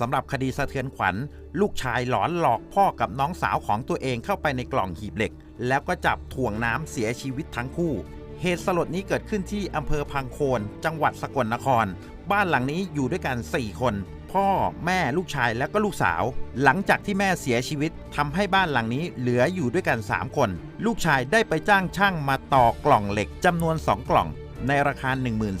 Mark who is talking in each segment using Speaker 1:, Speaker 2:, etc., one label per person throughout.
Speaker 1: สำหรับคดีสะเทือนขวัญ ลูกชายหลอนหลอกพ่อกับน้องสาวของตัวเองเข้าไปในกล่องหีบเหล็ก แล้วก็จับถ่วงน้ำเสียชีวิตทั้งคู่ เหตุสลดนี้เกิดขึ้นที่อำเภอพังโคน จังหวัดสกลนคร บ้านหลังนี้อยู่ด้วยกัน 4 คน พ่อแม่ลูกชายและก็ลูกสาว หลังจากที่แม่เสียชีวิตทำให้บ้านหลังนี้เหลืออยู่ด้วยกัน 3 คน ลูกชายได้ไปจ้างช่างมาต่อกล่องเหล็กจำนวน 2 กล่อง ในราคา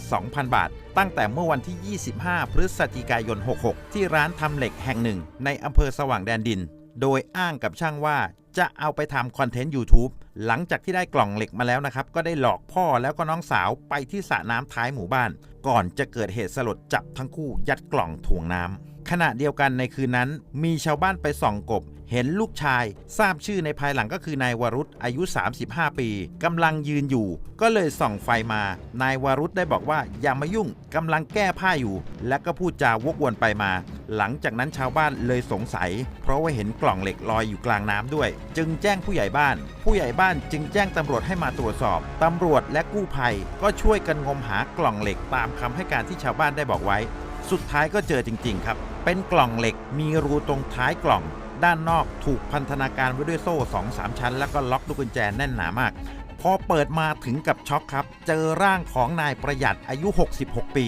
Speaker 1: 12,000 บาท ตั้งแต่เมื่อวันที่ 25 พฤศจิกายน 66 ที่ร้านทำเหล็กแห่งหนึ่ง ในอำเภอสว่างแดนดิน โดยอ้างกับช่างว่าจะเอาไปทำคอนเทนต์ YouTube หลังจากที่ได้กล่องเหล็กมาแล้วนะครับ ก็ได้หลอกพ่อแล้วก็น้องสาวไปที่สระน้ำท้ายหมู่บ้าน ก่อนจะเกิดเหตุสลดจับทั้งคู่ยัดกล่องถ่วงน้ำ ขณะเดียวกันในคืนนั้น มีชาวบ้านไปส่องกบ เห็นลูกชาย ทราบชื่อในภายหลังก็คือนายวรุษอายุ 35 ปีกำลังยืนอยู่ ก็เลยส่องไฟมา นายวรุษได้บอกว่าอย่ามายุ่งกำลังแก้ผ้าอยู่ และก็พูดจาวกวนไปมา หลังจากนั้นชาวบ้านเลยสงสัย เพราะว่าเห็นกล่องเหล็กลอยอยู่กลางน้ำด้วย จึงแจ้งผู้ใหญ่บ้าน ผู้ใหญ่บ้านจึงแจ้งตำรวจให้มาตรวจสอบตำรวจและกู้ภัย ก็ช่วยกันงมหากล่องเหล็กตามคำให้การที่ชาวบ้านได้บอกไว้ สุดท้ายก็เจอจริง ๆ ครับ เป็นกล่องเหล็กมีรูตรงท้ายกล่อง ด้านนอกถูกพันธนาการไว้ด้วยโซ่2-3ชั้น แล้วก็ล็อกลูกกุญแจแน่นหนามาก พอเปิดมาถึงกับช็อกครับ เจอร่างของนายประหยัดอายุ 66 ปี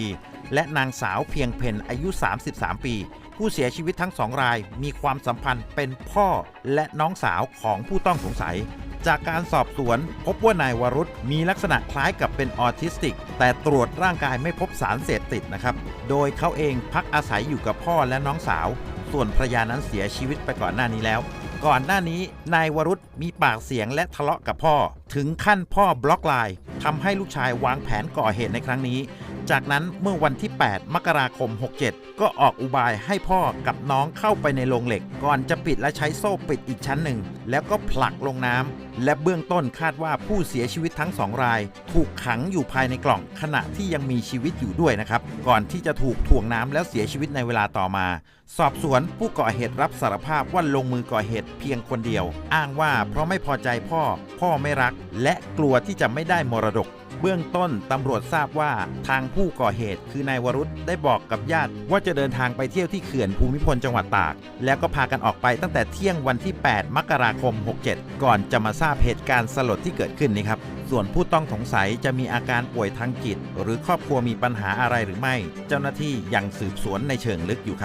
Speaker 1: และนางสาวเพียงเพนอายุ 33 ปี ผู้เสียชีวิตทั้งสองรายมีความสัมพันธ์เป็นพ่อและน้องสาวของผู้ต้องสงสัย จากการสอบสวน พบว่านายวรุษมีลักษณะคล้ายกับเป็นออทิสติก แต่ตรวจร่างกายไม่พบสารเสพติดนะครับ โดยเขาเองพักอาศัยอยู่กับพ่อและน้องสาว ส่วนภรรยานั้นเสียชีวิตไปก่อนหน้านี้แล้ว ก่อนหน้านี้นายวรุษมีปากเสียงและทะเลาะกับพ่อ ถึงขั้นพ่อบล็อกไลน์ทำให้ลูกชายวางแผนก่อเหตุในครั้งนี้ จากนั้นเมื่อวันที่ 8 มกราคม 67 ก็ออกอุบายให้พ่อกับน้องเข้าไปในโรงเหล็ก ก่อนจะปิดและใช้โซ่ปิดอีกชั้นหนึ่ง แล้วก็ผลักลงน้ำ และเบื้องต้นคาดว่าผู้เสียชีวิตทั้งสองราย ถูกขังอยู่ภายในกล่องขณะที่ยังมีชีวิตอยู่ด้วยนะครับ ก่อนที่จะถูกถ่วงน้ำแล้วเสียชีวิตในเวลาต่อมา สอบสวนผู้ก่อเหตุรับสารภาพว่าลงมือก่อเหตุเพียงคนเดียว อ้างว่าเพราะไม่พอใจพ่อ พ่อไม่รัก และกลัวที่จะไม่ได้มรดก เบื้องต้นตำรวจทราบว่าทางผู้ก่อเหตุคือนายวรุษได้บอกกับญาติว่าจะเดินทางไปเที่ยวที่เขื่อนภูมิพลจังหวัดตาก แล้วก็พากันออกไปตั้งแต่เที่ยงวันที่ 8 มกราคม 67 ก่อนจะมาทราบเหตุการณ์สลดที่เกิดขึ้นนี้ครับส่วนผู้ต้องสงสัยจะมีอาการป่วยทางจิต หรือครอบครัวมีปัญหาอะไรหรือไม่ เจ้าหน้าที่ยังสืบสวนในเชิงลึกอยู่ครับ